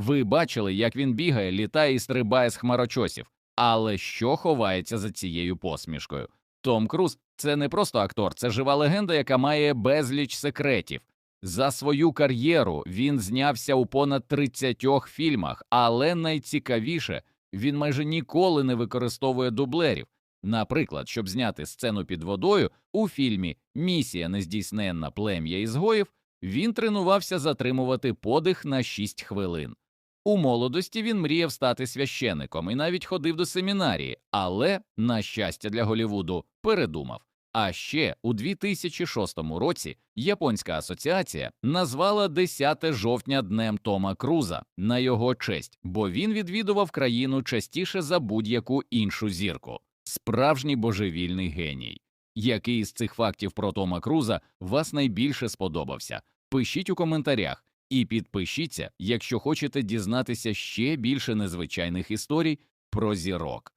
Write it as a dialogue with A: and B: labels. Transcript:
A: Ви бачили, як він бігає, літає і стрибає з хмарочосів. Але що ховається за цією посмішкою? Том Круз це не просто актор, це жива легенда, яка має безліч секретів. За свою кар'єру він знявся у понад 30 фільмах, але найцікавіше він майже ніколи не використовує дублерів. Наприклад, щоб зняти сцену під водою у фільмі Місія нездійсненна плем'я ізгоїв, він тренувався затримувати подих на 6 хвилин. У молодості він мріяв стати священником і навіть ходив до семінарії, але, на щастя для Голівуду, передумав. А ще у 2006 році Японська асоціація назвала 10 жовтня днем Тома Круза на його честь, бо він відвідував країну частіше за будь-яку іншу зірку. Справжній божевільний геній. Який з цих фактів про Тома Круза вас найбільше сподобався? Пишіть у коментарях і підпишіться, якщо хочете дізнатися ще більше незвичайних історій про зірок.